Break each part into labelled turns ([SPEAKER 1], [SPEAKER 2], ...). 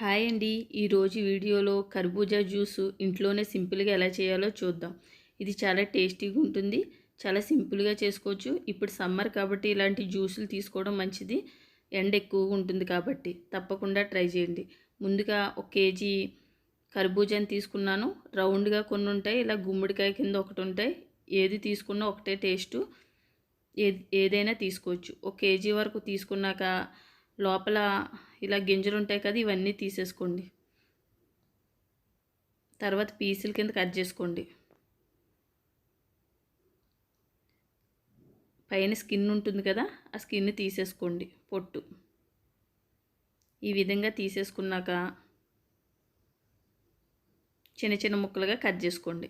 [SPEAKER 1] Hi అండి. ఈరోజు వీడియోలో కర్బూజా జ్యూస్ ఇంట్లోనే సింపుల్గా ఎలా చేయాలో చూద్దాం. ఇది చాలా టేస్టీగా ఉంటుంది. చాలా సింపుల్గా చేసుకోవచ్చు. ఇప్పుడు సమ్మర్ కాబట్టి ఇలాంటి జ్యూసులు తీసుకోవడం మంచిది. ఎండ ఎక్కువగా ఉంటుంది కాబట్టి తప్పకుండా ట్రై చేయండి. ముందుగా ఒక కేజీ కర్బూజాని తీసుకున్నాను. రౌండ్గా కొన్ని ఉంటాయి. ఇలా గుమ్మడికాయ కింద ఒకటి ఉంటాయి. ఏది తీసుకున్నా ఒకటే టేస్టు. ఏ ఏదైనా తీసుకోవచ్చు. ఒక కేజీ వరకు తీసుకున్నాక లోపల ఇలా గింజలు ఉంటాయి కదా ఇవన్నీ తీసేసుకోండి. తర్వాత పీసుల కింద కట్ చేసుకోండి. పైన స్కిన్ ఉంటుంది కదా ఆ స్కిన్ తీసేసుకోండి పొట్టు. ఈ విధంగా తీసేసుకున్నాక చిన్న చిన్న ముక్కలుగా కట్ చేసుకోండి.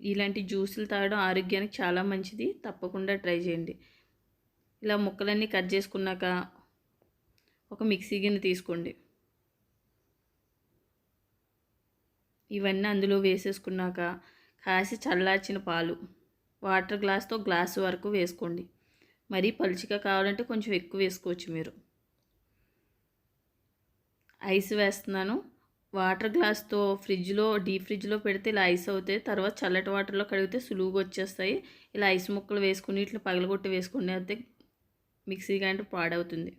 [SPEAKER 1] ఇలాంటి జ్యూసులు తాగడం ఆరోగ్యానికి చాలా మంచిది. తప్పకుండా ట్రై చేయండి. ఇలా ముక్కలన్నీ కట్ చేసుకున్నాక ఒక మిక్సీ గిన్నె తీసుకోండి. ఇవన్నీ అందులో వేసేసుకున్నాక కాసి చల్లార్చిన పాలు వాటర్ గ్లాస్తో గ్లాసు వరకు వేసుకోండి. మరీ పలుచగా కావాలంటే కొంచెం ఎక్కువ వేసుకోవచ్చు మీరు. ఐస్ వేస్తున్నాను. వాటర్ గ్లాస్తో ఫ్రిడ్జ్లో డీప్ ఫ్రిడ్జ్లో పెడితే ఇలా ఐస్ అవుతాయి. తర్వాత చల్లటి వాటర్లో కడిగితే సులువుగా వచ్చేస్తాయి. ఇలా ఐస్ ముక్కలు వేసుకుని ఇట్లా పగలగొట్టి వేసుకుని అయితే మిక్సీ గ్రైండర్ పాడవుతుంది.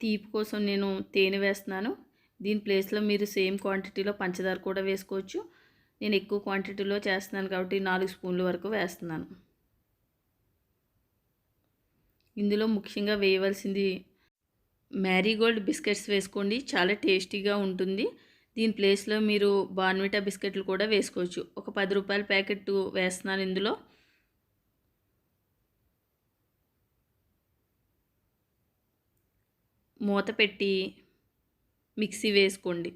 [SPEAKER 1] తీపి కోసం నేను తేనె వేస్తున్నాను. దీని ప్లేస్లో మీరు సేమ్ క్వాంటిటీలో పంచదార కూడా వేసుకోవచ్చు. నేను ఎక్కువ క్వాంటిటీలో చేస్తున్నాను కాబట్టి నాలుగు స్పూన్ల వరకు వేస్తున్నాను. ఇందులో ముఖ్యంగా వేయవలసింది మ్యారీగోల్డ్ బిస్కెట్స్ వేసుకోండి. చాలా టేస్టీగా ఉంటుంది. దీని ప్లేస్లో మీరు బాన్విటా బిస్కెట్లు కూడా వేసుకోవచ్చు. ఒక పది రూపాయల ప్యాకెట్ వేస్తున్నాను ఇందులో. మూత పెట్టి మిక్సీ వేసుకోండి.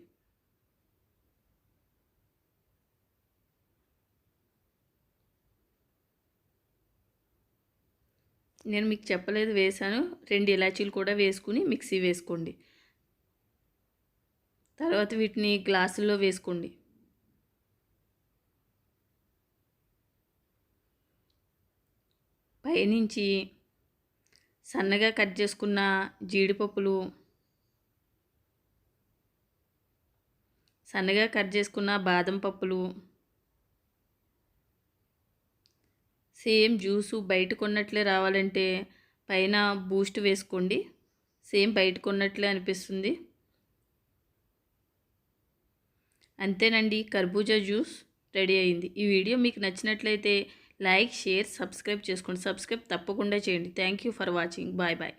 [SPEAKER 1] నేను మీకు చెప్పలేదు వేసాను రెండు ఇలాచీలు కూడా వేసుకుని మిక్సీ వేసుకోండి. తర్వాత వీటిని గ్లాసుల్లో వేసుకోండి. పైనుంచి సన్నగా కట్ చేసుకున్న జీడిపప్పులు సన్నగా కట్ చేసుకున్న బాదం పప్పులు సేమ్ జ్యూసు బయట కొన్నట్లే రావాలంటే పైన బూస్ట్ వేసుకోండి. సేమ్ బయట కొన్నట్లే అనిపిస్తుంది. అంతేనండి కర్బూజా జ్యూస్ రెడీ అయింది. ఈ వీడియో మీకు నచ్చినట్లయితే లైక్ షేర్ సబ్స్క్రైబ్ చేసుకోండి. సబ్స్క్రైబ్ తప్పకుండా చేయండి. Thank you for watching. Bye bye.